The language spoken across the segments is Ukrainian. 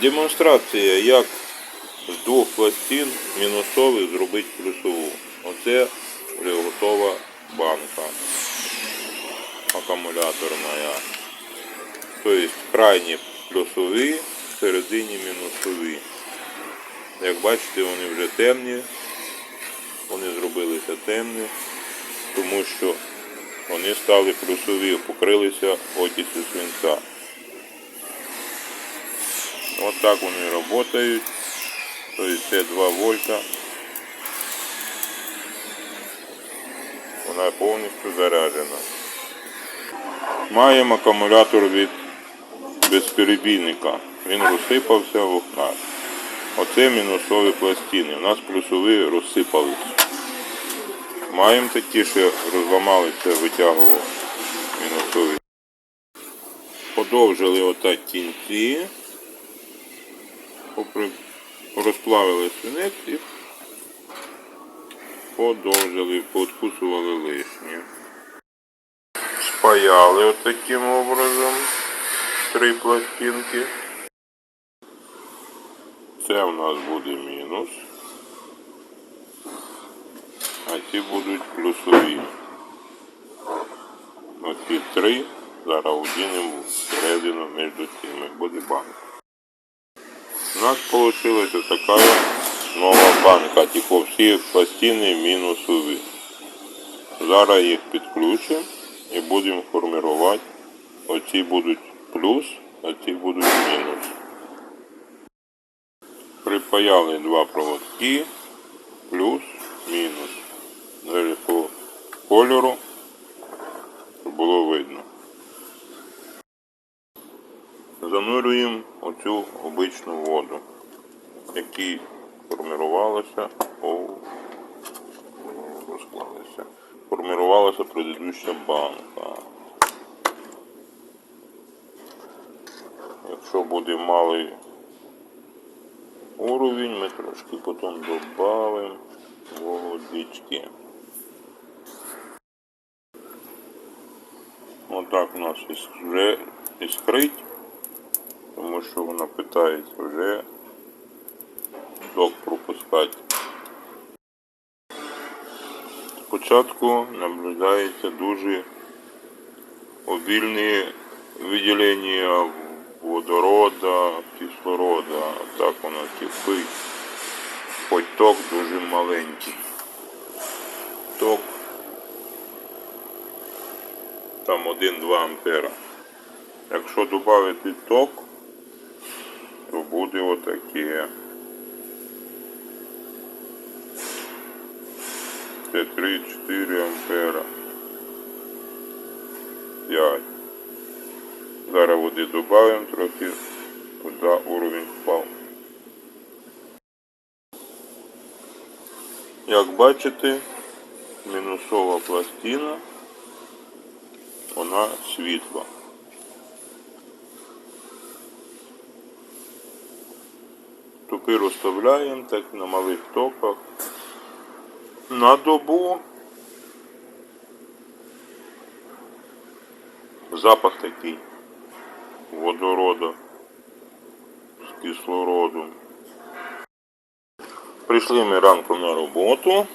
Демонстрація, як з двох пластин мінусових зробити плюсову. Оце вже готова банка акумуляторна. Тобто крайні плюсові, середині мінусові. Як бачите, вони вже темні. Вони зробилися темні, тому що вони стали плюсові, покрилися окисю свинця. Ось так вони працюють. Тобто це 2 вольта. Вона повністю заряджена. Маємо акумулятор від безперебійника. Він розсипався в окнах. Оце мінусові пластини. У нас плюсові розсипались. Маємо такі, що розламалися, витягував мінусові. Подовжили отак кінці. Розплавили свинець і подовжили, пооткусували лишнє. Спаяли от образом три пластинки. Це у нас буде мінус. А ті будуть плюсові. Оці три зараз одінемо всередину між тими. Буде банка. У нас вийшла така нова банка, типу всі пластини мінусові. Зараз їх підключимо і будемо формувати. Оці будуть плюс, а ці будуть мінус. Припаяли два проводки, плюс, мінус. Далі по кольору, було видно. Занурюємо оцю обичну воду, які формувалася, о, розклалися. Формувалася предыдуща банка. Якщо буде малий уровень, ми трошки потім додамо водички. Отак у нас вже іскрить, тому що вона питається вже ток пропускати. Спочатку наблюдається дуже обільне виділення водорода, кислорода. Так воно кипить. Хоч ток дуже маленький. Ток там 1-2 ампера. Якщо додати ток, то буде отаке. Це 3-4 ампера. 5. Зараз води додаємо трохи, туди уровень впав. Як бачите, мінусова пластина, вона світла. Тупи розставляємо так на малих токах. На добу запах такий водорода з кислородом. Прийшли ми ранком на роботу.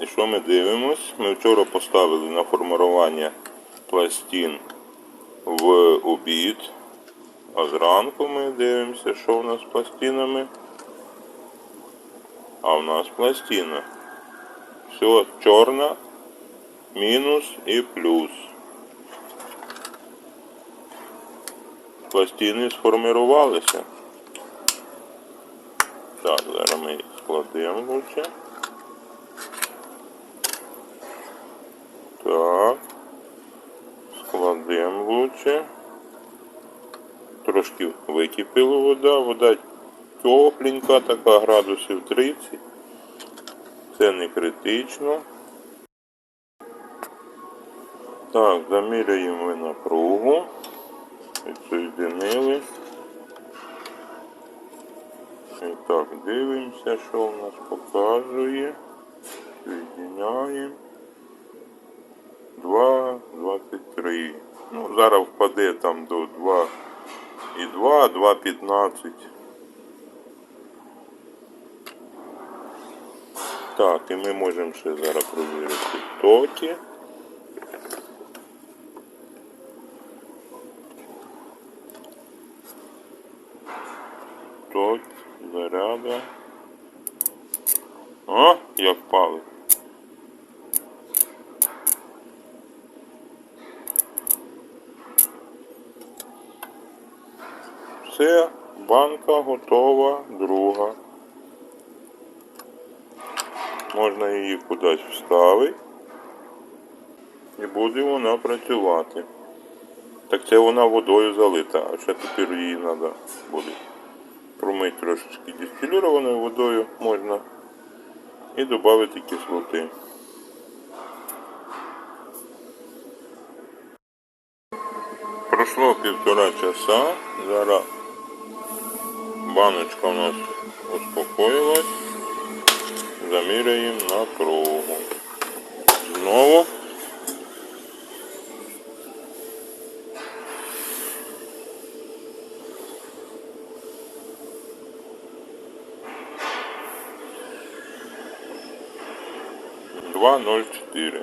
І що ми дивимось? Ми вчора поставили на формування пластин в обід. А зранку ми дивимося, що в нас з пластинами. А в нас пластина. Все чорна, мінус і плюс. Пластини сформувалися. Так, зараз ми їх складемо лучше. Так. Складемо лучше. Трошки википіла вода, вода тепленька, така градусів 30. Це не критично. Так, заміряємо ми напругу. Відсоєдинили. І так, дивимося, що у нас показує. Соєдиняємо. 2,23. Ну, зараз впаде там до 2 і 2, 2,15. Так, і ми можемо ще зараз провірити токи. Ток, заряда. О, як впали. Все, банка готова, друга. Можна її кудись вставити. І буде вона працювати. Так це вона водою залита, а ще тепер її треба буде промити трошечки дистилірованою водою можна і додати кислоти. Пройшло півтора часа, зараз баночка у нас успокоїлась, заміряємо напругу. Знову два ноль чотири.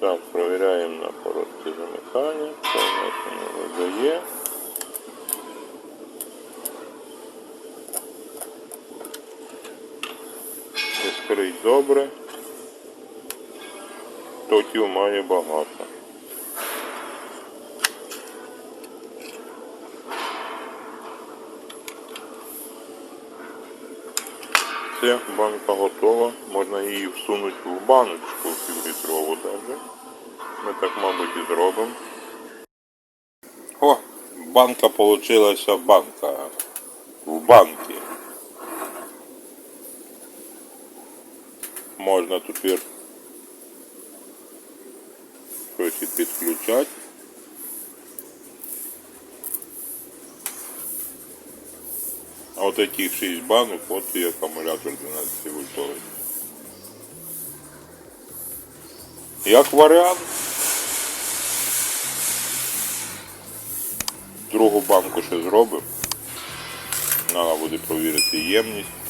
Так, проверяем на коротке замыкание. Что у нас оно выдає. Іскрить добре. Токів має багато. Все, банка готова. Можна її всунути в баночку півлітрову даже. Ми так, мабуть, і зробимо. О, банка получилася банка. В банки. Можна тепер щось підключати. А от таких 6 банок, от і акумулятор 12 вольтовий. Як варіант. Другу банку ще зробимо. Треба буде провірити ємність.